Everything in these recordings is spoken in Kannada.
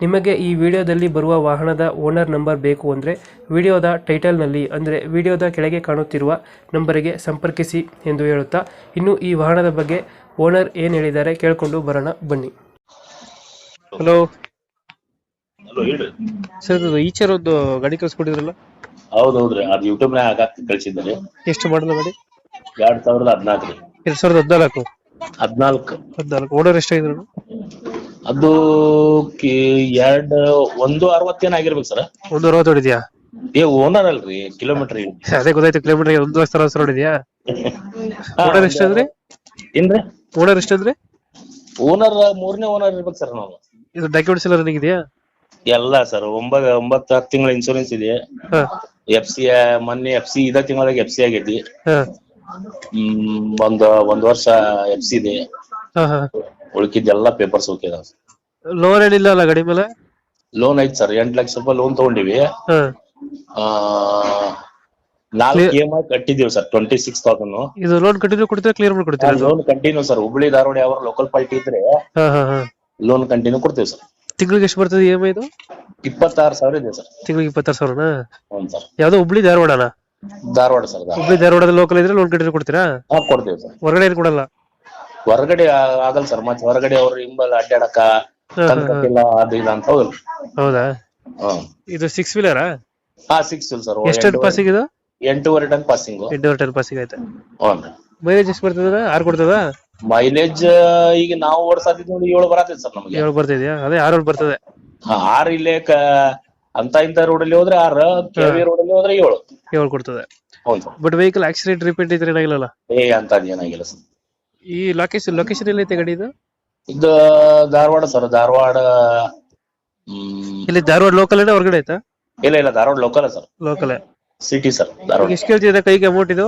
ನಿಮಗೆ ಈ ವಿಡಿಯೋದಲ್ಲಿ ಬರುವ ವಾಹನದ ಓನರ್ ನಂಬರ್ ಬೇಕು ಅಂದರೆ ವಿಡಿಯೋದ ಟೈಟಲ್ನಲ್ಲಿ ಅಂದರೆ ವಿಡಿಯೋದ ಕೆಳಗೆ ಕಾಣುತ್ತಿರುವ ನಂಬರಿಗೆ ಸಂಪರ್ಕಿಸಿ ಎಂದು ಹೇಳುತ್ತಾ ಇನ್ನು ಈ ವಾಹನದ ಬಗ್ಗೆ ಓನರ್ ಏನು ಹೇಳಿದ್ದಾರೆ ಕೇಳಿಕೊಂಡು ಬರೋಣ ಬನ್ನಿ. ಹಲೋ. ಹಲೋ ಹೇಳಿ. ಸರ್ ಇದು ಈಚರ್ ಒಂದು ಗಾಡಿ ಕಳಿಸ್ಕೊಟ್ಟಿದ್ರಲ್ಲ? ಹೌದೌದ್ರಿ ಅದು ಯೂಟ್ಯೂಬ್ ನಾಗ ಹಾಕಿ ಕಳ್ಸಿದ್ದಾರೆ. ಎಷ್ಟು ಮಾಡಲು ಗಾಡಿ? ಎರಡ್ ಸಾವಿರದ ಹದಿನಾಲ್ಕು ರೀ. ಎರಡ್ ಸಾವಿರದ ಹದಿನಾಲ್ಕು? ಹದಿನಾಲ್ಕು. ಹದಿನಾಲ್ಕು. ಓನರ್ ಎಷ್ಟಾಗಿದ್ರು ಅದು ಕೆ ಎರಡ್ ಒಂದು ಅರವತ್ತೇನ್ ಆಗಿರ್ಬೇಕು ಸರ್. ಒಂದು ಅರವತ್ತು ಹೊಡಿದ್ಯಾ? ಏ ಓನರ್ ಅಲ್ರಿ ಕಿಲೋಮೀಟರ್ ಅದೇ ಗೊತ್ತಾಯ್ತು ಕಿಲೋಮೀಟರ್ ಒಂದು ಲಕ್ಷ ಅರವತ್ತು ಹೊಡಿದ್ಯಾ? ಓನರ್ ಎಷ್ಟಾದ್ರಿ ಏನ್ರಿ? ಓನರ್ ಎಷ್ಟಾದ್ರಿ ಓನರ್ ಮೂರನೇ ಓನರ್ ಇರ್ಬೇಕು ಸರ್ ನಾವು. ಇದು ಡಾಕ್ಯುಮೆಂಟ್ಸ್ ಎಲ್ಲ ರನ್ನಿಂಗ್ ಇದೆಯಾ? ಎಲ್ಲ ಸರ್ ಒಂಬತ್ ಒಂಬತ್ತು ಹತ್ತು ತಿಂಗಳ ಇನ್ಶೂರೆನ್ಸ್ ಇದೆ. ಎಫ್ ಸಿ ಮೊನ್ನೆ ಎಫ್ ಸಿ ಇದ ತಿಂಗಳಾಗ ಎಫ್ ಸಿ ಆಗೈತಿ. ಒಂದ್ ಒಂದ್ ವರ್ಷ ಎಫ್ ಸಿ ಇದೆ. ಉಳ್ಕಿದ್ದೆಲ್ಲ ಪೇಪರ್ಸ್ ಓಕೆ ಇದಾವ ಲೋನ್ ಏನಿಲ್ಲ ಅಲ್ಲ ಗಡಿ ಮೇಲೆ? ಲೋನ್ ಐತ್ ಸರ್ ಎಂಟ್ ಲಕ್ಷ ರೂಪಾಯಿ ಲೋನ್ ತಗೊಂಡಿವಿ. ಹಾ. ಆ, ನಾಲ್ಕು ಇ ಎಂ ಐ ಕಟ್ಟಿದೀವಿ ಸರ್ ಟ್ವೆಂಟಿ ಸಿಕ್ಸ್ ತೌಸಂಡ್ ಇದು ಲೋನ್ ಕಂಟಿನ್ಯೂ ಕೊಡ್ತೀರಾ ಕ್ಲಿಯರ್ ಮಾಡಿ ಕೊಡ್ತೀರಾ? Loan continue sir Hubli Dharwad ಯಾವ ಲೋಕಲ್ ಪಾರ್ಟಿ ಇದ್ರೆ ಹಾ ಹಾ ಹಾ. ಲೋನ್ ಕಂಟಿನ್ಯೂ ಕೊಡ್ತೀವಿ ಸರ್ ತಿಂಗಳಿಗೆ ಎಷ್ಟು ಬರ್ತದೆ ಇ ಎಂ ಇದು? ಇಪ್ಪತ್ತಾರು ಸಾವಿರ ಇದೆ ಸರ್ ತಿಂಗಳಿಗೆ ಇಪ್ಪತ್ತಾರು ಸಾವಿರ ಹ್ಞೂ ಸರ್ ಯಾವ್ದೋ ಹುಬ್ಳಿ ಧಾರವಾಡನ? ಧಾರವಾಡ ಸರ್ ಧಾರವಾಡ. ಹುಬ್ಳಿ ಧಾರವಾಡದ ಲೋಕಲ್ ಇದ್ರೆ ಲೋನ್ ಕಂಟಿನ್ಯೂ ಕೊಡ್ತೀರಾ? ಹಾ ಕೊಡ್ತೀವಿ ಸರ್ ಹೊರಗಡೆ ಏನು ಕೊಡಲ್ಲ? ಹೊರಗಡೆ ಆಗಲ್ಲ ಸರ್ ಮತ್ತೆ ಹೊರಗಡೆ ಅವ್ರ ಹಿಂಬಲ್ ಅಡ್ಡಾಡಕ ಕಟ್ಟಿಲ್ಲ ಅದು ಇಲ್ಲ ಅಂತ ಹೋಗಲ್ಲ. ಹೌದಾ? ಹ್ಮ್ ಇದು ಸಿಕ್ಸ್ ವೀಲರಾ ಹಾ ಸಿಕ್ಸ್ ಸರ್ ಎಷ್ಟು ಪಾಸಿಂಗ್ ಇದು? ಎಂಟೂವರೆ ಟನ್ ಪಾಸಿಂಗ್ ಎಂಟೂವರೆ ಟನ್ ಪಾಸಿಂಗ್ ಆಯ್ತಾ. ಹ್ಞೂ ಮೈಲೇಜ್ ಎಷ್ಟು ಬರ್ತದ ಆರು ಕೊಡ್ತದ? ಮೈಲೇಜ್ ಈಗ ನಾವು ಓಡಿಸಾತಿದ್ ನೋಡಿ ಏಳು ಬರತ್ತೆ ಸರ್ ನಮಗೆ. ಏಳು ಬರ್ತಿದ್ಯಾ? ಅದೇ ಆರು ಬರ್ತದೆ. ಹಾ, ಆರ್ ಇಲ್ಲೇ ಕ ಅಂತ ಇಂತ ರೋಡಲ್ಲಿ ಹೋದ್ರೆ ಆರು ಕೆವಿ ರೋಡಲ್ಲಿ ಹೋದ್ರೆ ಏಳು. ಏಳು ಕೊಡ್ತದೆ. ಹೌದು. ಬಟ್ ವೆಹಿಕಲ್ ಆಕ್ಸಿಡೆಂಟ್ ರಿಪೀಟ್ ಇದ್ರೆ ಏನಾಗಿಲ್ಲ ಏ ಅಂತ ಏನಾಗಿಲ್ಲ ಸರ್ ಈ ಲೊಕೇಶನ್ ಲೊಕೇಶನ್ ಎಲ್ಲೈತೆ ಗಾಡಿ ಇದು? ಇದು ಧಾರವಾಡ ಸರ್ ಧಾರವಾಡ ಇಲ್ಲಿ ಧಾರವಾಡ ಲೋಕಲ್ ಏನೋ ಹೊರಗಡೆ ಐತಾ? ಇಲ್ಲ ಇಲ್ಲ Dharwad local sir. Local city sir Dharwad. ಎಷ್ಟು ಕೇಳ್ತಿದೆ ಕೈಗೆ ಅಮೌಂಟ್ ಇದು?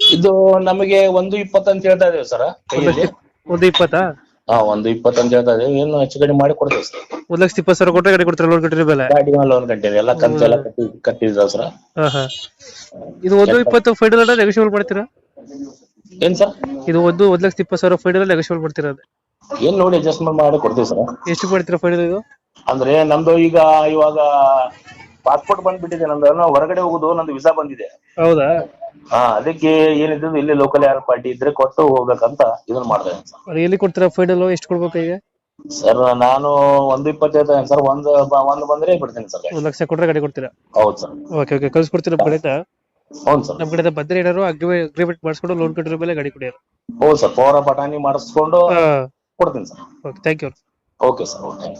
ಇದು ನಮಗೆ ಒಂದು ಇಪ್ಪತ್ತು ಅಂತ ಹೇಳ್ತಾ ಇದೀವಿ ಸರ್ ಕೈಯಲ್ಲಿ. ಒಂದು ಇಪ್ಪತ್ತಾ? ಹಾ ಒಂದು ಇಪ್ಪತ್ತು ಅಂತ ಹೇಳ್ತಾ ಇದೀವಿ. ಏನು ಹೆಚ್ಚು ಕಡಿಮೆ ಮಾಡಿ ಕೊಡ್ತೇವೆ ಸರ್. ಒಂದ್ ಲಕ್ಷದ ಇಪ್ಪತ್ತು ಸಾವಿರ ಕೊಟ್ಟರೆ ಗಾಡಿ ಕೊಡ್ತಾರೆ ಲೋನ್ ಕಟ್ಟಿರೋ ಬೆಲೆ? ಗಾಡಿ ಮೇಲೆ ಲೋನ್ ಕಂಟಿನ್ಯೂ ಎಲ್ಲ ಕಂತೆಲ್ಲ ಕಟ್ಟಿ ಕಟ್ಟಿದ ಸರ್. ಹಾ ಹಾ. ಇದು ಒಂದು ಇಪ್ಪತ್ತು ಫೈನಲ್ ನೆಗೋಷಿಯಬಲ್ ಮಾಡ್ತೀರಾ? ಏನ್ ಸರ್? ಇದು ಒಂದು ಒಂದ್ ಲಕ್ಷ ಇಪ್ಪತ್ತು ಸಾವಿರ ಫೈನಲ್ ನೆಗೋಷಿಯಬಲ್ ಮಾಡ್ತೀರಾ ಅದು ಏನ್ ನೋಡಿ ಅಡ್ಜಸ್ಟ್ಮೆಂಟ್ ಮಾಡಿ ಕೊಡ್ತೀವಿ ಸರ್? ಎಷ್ಟು ಕೊಡ್ತೀರಾ ಫೈನಲ್ ಇದು? ಅಂದ್ರೆ ನಮ್ದು ಈಗ ಇವಾಗ ಪಾಸ್ಪೋರ್ಟ್ ಬಂದ್ಬಿಟ್ಟಿದೆ ನಮ್ದು ನಾವು ಹೊರಗಡೆ ಹೋಗುದು ನಂದು ವಿಸಾ ಬಂದಿದೆ. ಹೌದಾ? ಹಾ ಅದಕ್ಕೆ ಏನಿದ್ರು ಇಲ್ಲಿ ಲೋಕಲ್ ಯಾರ ಪಾರ್ಟಿ ಇದ್ರೆ ಕೊಟ್ಟು ಹೋಗ್ಬೇಕಂತ ಇದನ್ನ ಮಾಡಿದೆ ಸರ್. ಅದು ಎಲ್ಲಿ ಕೊಡ್ತೀರಾ ಫೈನಲ್ ಎಷ್ಟು ಕೊಡ್ಬೇಕು ಈಗ? ಸರ್ ನಾನು ಒಂದು ಇಪ್ಪತ್ತೈದು ಸರ್ ಒಂದು ಬ- ಒಂದು ಬಂದ್ರೆ ಬಿಡ್ತೀನಿ ಸರ್. ಒಂದ್ ಲಕ್ಷ ಕೊಟ್ರೆ ಗಾಡಿ ಕೊಡ್ತೀರಾ? ಹೌದು ಸರ್. ಓಕೆ ಓಕೆ ಕಳ್ಸಿ ಕೊಡ್ತೀರಾ ಹೌದು ಸರ್. ನಮ್ಮ ಕಡೆಯಿಂದ ಬಂದ್ರೆ ಏನಾರು ಅಗ್ರಿಮೆಂಟ್ ಮಾಡಿಸ್ಕೊಂಡು ಲೋನ್ ಕಟ್ಟಿರೋ ಮೇಲೆ ಗಾಡಿ ಕೊಡಿ ಹೌದು ಸರ್. ಪವರ್ ಪಟಾಣಿ ಮಾಡಿಸ್ಕೊಂಡು ಕೊಡ್ತೀನಿ sir. Okay thank you okay sir okay